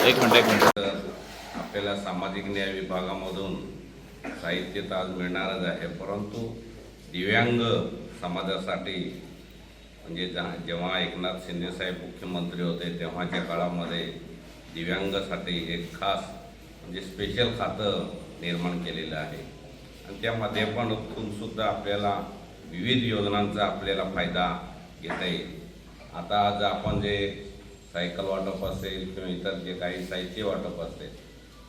एक मिनिट एक मिनिट. आपल्याला सामाजिक न्याय विभागामधून साहित्य तर आज मिळणारच आहे परंतु दिव्यांग समाजासाठी म्हणजे जा- जेव्हा एकनाथ शिंदेसाहेब मुख्यमंत्री होते तेव्हाच्या काळामध्ये दिव्यांगासाठी एक खास म्हणजे स्पेशल खातं निर्माण केलेलं आहे. आणि त्या पण सुद्धा आपल्याला विविध योजनांचा आपल्याला फायदा घेता येईल. आता आज आपण जे सायकल वाटप असेल किंवा इतर जे काही साहित्य वाटप असेल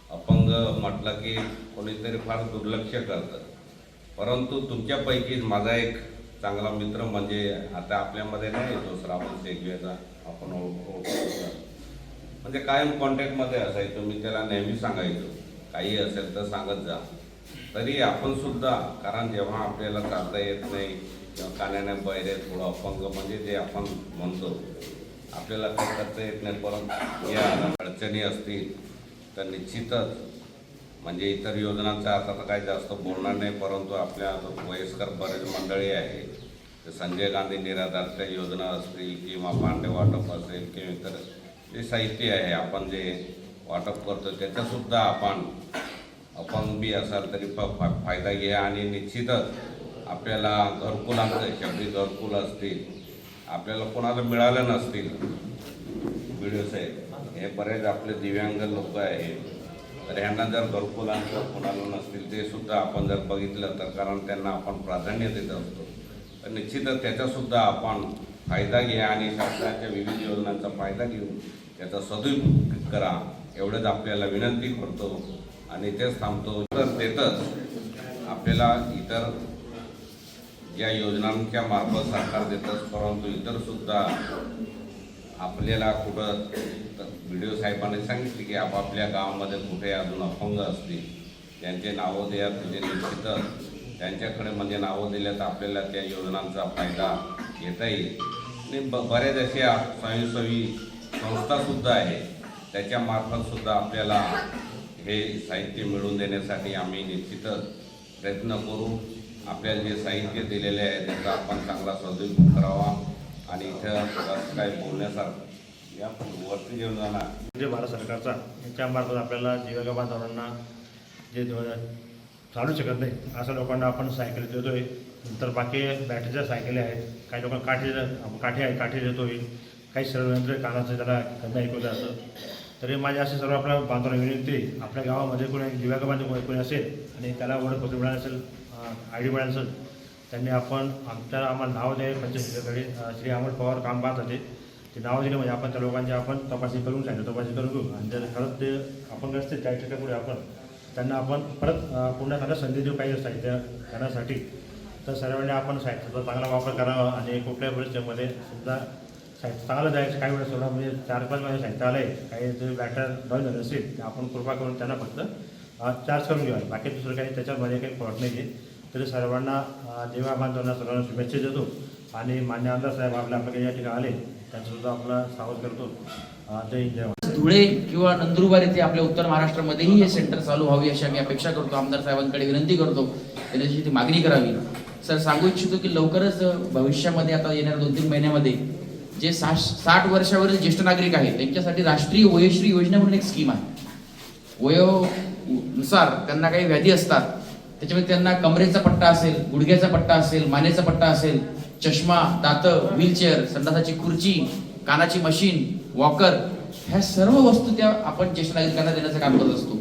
अपंग म्हटलं की कोणीतरी फार दुर्लक्ष करतं. परंतु तुमच्यापैकीच माझा एक चांगला मित्र म्हणजे आता आपल्यामध्ये नाही तो श्रावण सेगवेचा आपण ओळख- शकतो म्हणजे कायम कॉन्टॅक्टमध्ये असायचो. मी त्याला नेहमी सांगायचो. काही असेल तर सांगत जा. तरी आपण सुद्धा कारण जेव्हा आपल्याला चालता येत नाही किंवा कानाने बैरे थोडं अपंग म्हणजे जे आपण म्हणतो आपल्याला काही करता येत नाही परंतु या अडचणी असतील तर निश्चितच म्हणजे इतर योजनांचा आता तर काही जास्त बोलणार नाही परंतु आपल्या वयस्कर बरेच मंडळी आहे तर संजय गांधी निराधारच्या योजना असतील किंवा भांडे वाटप असेल किंवा इतर जे साहित्य आहे आपण जे वाटप करतो त्याचासुद्धा आपण अपंग बी असाल तरी फ फा- फायदा घ्या आणि निश्चितच आपल्याला घरकुलांचं शेवटी घरकुल असतील. आपल्याला कोणाला मिळालं नसतील. व्हिडिओ साहेब हे बरेच आपले दिव्यांग लोक आहेत. तर ह्यांना जर घरकुलांचं कोणाला नसतील ते सुद्धा आपण जर बघितलं तर कारण त्यांना आपण प्राधान्य देत असतो. तर निश्चितच त्याचासुद्धा आपण फायदा घ्या आणि शासनाच्या विविध योजनांचा फायदा घेऊन त्याचा सदुपयोग करा एवढंच आपल्याला विनंती करतो आणि तेच थांबतो. तर तेथच आपल्याला इतर या योजनांच्या मार्फत सरकार देतच परंतु इतरसुद्धा आपल्याला कुठं व्हिडिओ साहेबांनी सांगितले की आपापल्या गावामध्ये कुठे अजून अपंग असतील त्यांचे नावं द्या म्हणजे निश्चितच त्यांच्याकडे म्हणजे नावं दिल्या तर आपल्याला त्या योजनांचा फायदा घेता येईल. आणि ब बऱ्याच अशा स्वयंसेवी संस्थासुद्धा आहे. त्याच्यामार्फतसुद्धा आपल्याला हे साहित्य मिळवून देण्यासाठी आम्ही निश्चितच प्रयत्न करू. आपल्याला जे साहित्य दिलेले आहे त्याचा आपण चांगला सदुपयोग करावा. आणि इथं जास्त काही बोलण्यासारखं या वरती घेऊन जाणार. भारत सरकारचा याच्यामार्फत आपल्याला जीविका बांधवांना जे चालू शकत नाही. अशा लोकांना आपण सायकल देतो आहे नंतर बाकी बॅटरीच्या सायकली आहेत. काही लोकांना काठी काठी आहे काठी देतो आहे काही सर्वयंत्र कानाचं त्याला त्यांना ऐकवलं असं. तरी माझ्या असे सर्व आपल्या बांधवांना विनंती आपल्या गावामध्ये कोणी जीविका कोणी कोणी असेल आणि त्याला ओळखपत्र मिळालं असेल आय डी मिळालं असेल त्यांनी आपण आमच्या आम्हाला नाव द्यावे पंचायतीकडे श्री अमोल पवार काम पाहत होते. ते नाव दिले म्हणजे आपण त्या लोकांची आपण तपासणी करून सांगितलं. तपासणी करून घेऊ. आणि जर खरंच ते आपण असतील त्या ठिकाणी आपण त्यांना आपण परत अं, पुन्हा त्यांना संधी देऊ काही साहित्य करण्यासाठी. तर सर्वांनी आपण साहित्याचा चांगला वापर करावा आणि कुठल्याही परिस्थितीमध्ये सुद्धा साहित्य चांगलं जायचं काही वेळेस थोडा म्हणजे चार पाच माझे साहित्य आलं आहे काही जे बॅटर डॉल झाले असेल ते आपण कृपा करून त्यांना फक्त चार्ज करून घेऊया. बाकी दुसरं काही त्याच्यामध्ये काही फॉल्ट नाही आहे तरी सर्वांना देवा बांधवांना सर्वांना शुभेच्छा देतो. आणि मान्य आमदार साहेब आपल्या आपल्या या ठिकाणी आले त्यांचासुद्धा आपला स्वागत करतो. धुळे किंवा नंदुरबार येथे आपल्या उत्तर महाराष्ट्रामध्येही हे सेंटर चालू व्हावी अशी आम्ही अपेक्षा करतो. आमदार साहेबांकडे विनंती करतो. त्यांनी ती मागणी करावी. सर सांगू इच्छितो की लवकरच भविष्यामध्ये आता येणाऱ्या दोन तीन महिन्यामध्ये जे साठ साठ वर्षावरील ज्येष्ठ नागरिक आहेत त्यांच्यासाठी राष्ट्रीय वयोश्री योजना म्हणून एक स्कीम आहे. वयोनुसार त्यांना काही व्याधी असतात त्याच्यामध्ये त्यांना कमरेचा पट्टा असेल गुडघ्याचा पट्टा असेल मानेचा पट्टा असेल चष्मा दात व्हीलचेअर संडासाची खुर्ची कानाची मशीन वॉकर ह्या सर्व वस्तू त्या आपण ज्येष्ठ नागरिकांना देण्याचं काम करत असतो.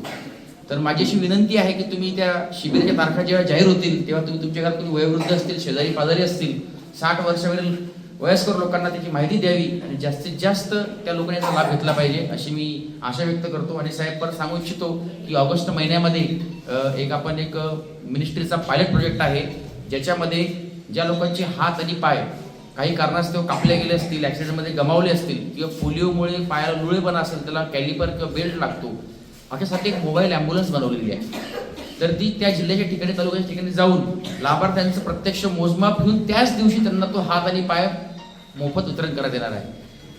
तर माझी अशी विनंती आहे की तुम्ही त्या शिबिराच्या तारखा जेव्हा जाहीर होतील तेव्हा तुम्ही तुमच्या घरात कोणी वयोवृद्ध असतील शेजारी पाजारी असतील साठ वर्षावरील वयस्कर लोकांना त्याची माहिती द्यावी आणि जास्तीत जास्त त्या लोकांनी याचा लाभ घेतला पाहिजे अशी मी आशा व्यक्त करतो. आणि साहेब परत सांगू इच्छितो की ऑगस्ट महिन्यामध्ये एक आपण एक मिनिस्ट्रीचा पायलट प्रोजेक्ट आहे ज्याच्यामध्ये ज्या लोकांचे हात आणि पाय काही कारणास्तव कापले गेले असतील ॲक्सिडेंटमध्ये गमावले असतील किंवा पोलिओमुळे पायाला लुळेपणा असेल त्याला कॅलिपर किंवा बेल्ट लागतो. अशासाठी एक मोबाईल ॲम्ब्युलन्स बनवलेली आहे. तर ती त्या जिल्ह्याच्या ठिकाणी तालुक्याच्या ठिकाणी जाऊन लाभार्थ्यांचं प्रत्यक्ष मोजमाप घेऊन त्याच दिवशी त्यांना तो हात आणि पाय मोफत वितरण करण्यात येणार आहे.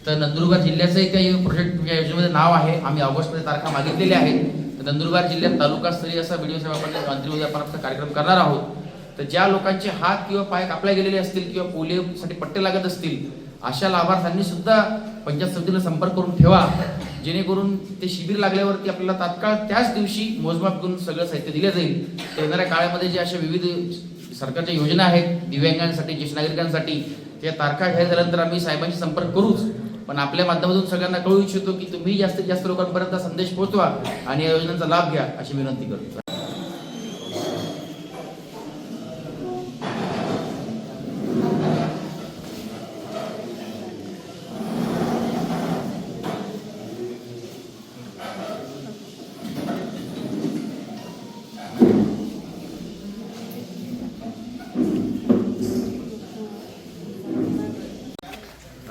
तर नंदुरबार जिल्ह्याचंही त्या प्रोजेक्ट या योजनेमध्ये नाव आहे. आम्ही ऑगस्टमध्ये तारखा मागितलेल्या आहेत. तर नंदुरबार जिल्ह्यात तालुकास्तरीय असा व्हिडिओ साहेब आपण मंत्री आपण कार्यक्रम करणार आहोत. तर ज्या लोकांचे हात किंवा पाय कापल्या गेलेले असतील किंवा पोलिओसाठी पट्टे लागत असतील अशा लाभार्थ्यांनी सुद्धा पंचायत समितीला संपर्क करून ठेवा. जेणेकरून ते शिबिर लागल्यावरती आपल्याला तात्काळ त्याच दिवशी मोजमाप करून सगळं साहित्य दिलं जाईल. तर येणाऱ्या काळामध्ये जे अशा विविध सरकारच्या योजना आहेत दिव्यांगांसाठी ज्येष्ठ नागरिकांसाठी त्या तारखा घ्यायला झाल्यानंतर आम्ही साहेबांशी संपर्क करूच. पण आपल्या माध्यमातून सगळ्यांना कळू इच्छितो की तुम्ही जास्तीत जास्त लोकांपर्यंत संदेश पोहोचवा आणि या योजनांचा लाभ घ्या अशी विनंती करतो.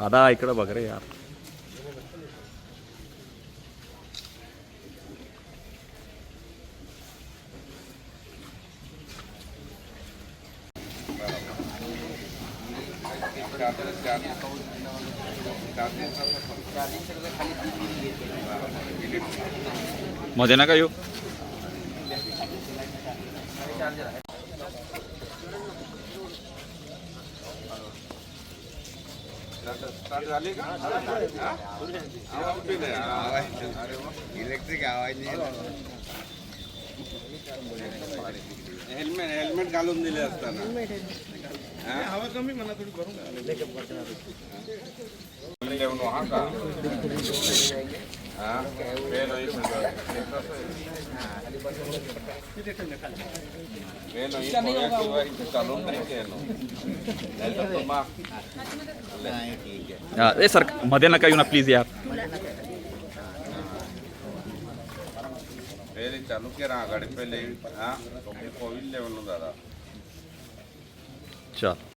दादा इकडं बघ रे यारमध्ये का येऊ इलेक्ट्रिक आवाज हेल्मेट हेल्मेट घालून दिले असताना. हवा कमी म्हणा थोडी करून हा का हा पेन होई a होई किंवा नाही केलं ए सरमध्ये नका येऊ ना प्लीज यार पहिले चालू केला गाडी पहिले हा हे कोविड लेवल दादा चल